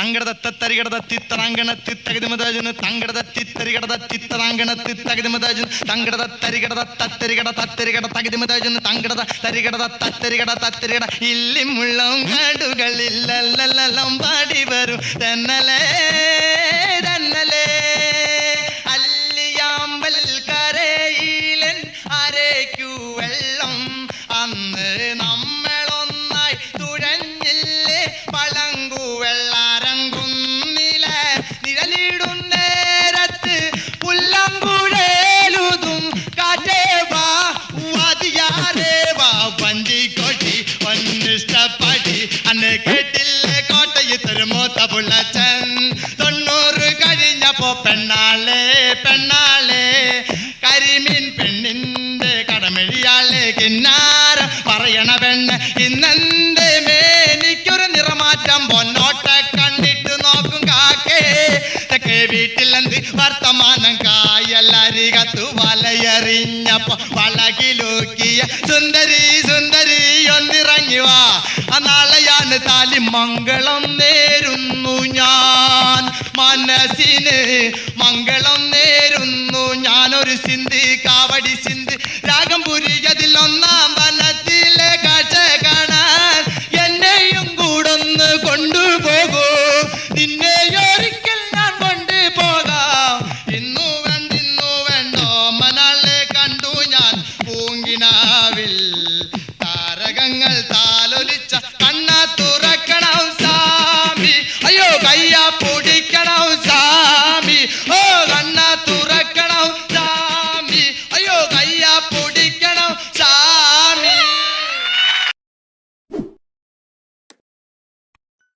തങ്കടത തത്തരികടത തിത്തറാങ്കണ തിത്തകതിമതാജന് തങ്കടത തിത്തരികടത തിത്തറാങ്കണ തിത്തകതിമതാജന് തങ്കടത തരികടത തത്തരികട തത്തരികട തകതിമതാജന് തങ്കടത തരികടത തത്തരികട തത്തരികട ഇല്ലിമുള്ളം കാടുകളില്ലെല്ലാം പാടി വരും. തന്നലേ തന്നലേ. അല്ലിയാമ്പൽ കരയിലൻ അരയ്ക്കു വെള്ളം. അന്ന് നമ്മളൊന്നായി തുഴഞ്ഞില്ലേ പളങ്കു ഒന്നിഷ്ടപ്പടി അന്ന് കേട്ടില്ലേ കോട്ടയത്തൊരു മൂത്ത പുള്ളച്ചൻ. തൊണ്ണൂറ് കഴിഞ്ഞപ്പോ പെണ്ണാളെ പെണ്ണാളെ. കരിമീൻ പെണ്ണിന്റെ കടമെഴിയാളെ കിന്നാര പറയണ പെണ്ണ്. ഇന്നെന്റെ മേനിക്കൊരു നിറമാറ്റം പൊന്നോട്ടെ കണ്ടിട്ട് നോക്കും കാക്കേ. തെക്കേ വീട്ടിലെന്ത് വർത്തമാനം കായല്ലരികത്തു വലയെറിഞ്ഞപ്പോ വളകിലൂക്കിയ സുന്ദരി സുന്ദരി. നാളെയാണ് താലി മംഗളം നേരുന്നു ഞാൻ. മനസ്സിന് മംഗളം നേരുന്നു ഞാനൊരു സിന്ധി കാവടി സിന്ധി. രാഗം പുരിയതിൽ ഒന്നാം വനത്തിലെ കാഴ്ച കാണാൻ എന്നെയും കൂടൊന്ന് കൊണ്ടുപോകൂ നിന്നെയൊരിക്കൽ ഞാൻ കൊണ്ടുപോകാം ഇന്നു വേണ്ടിന്നു വേണ്ടോ. മനാളെ കണ്ടു ഞാൻ. പൂങ്കിനാവിൽ താരകങ്ങൾ താ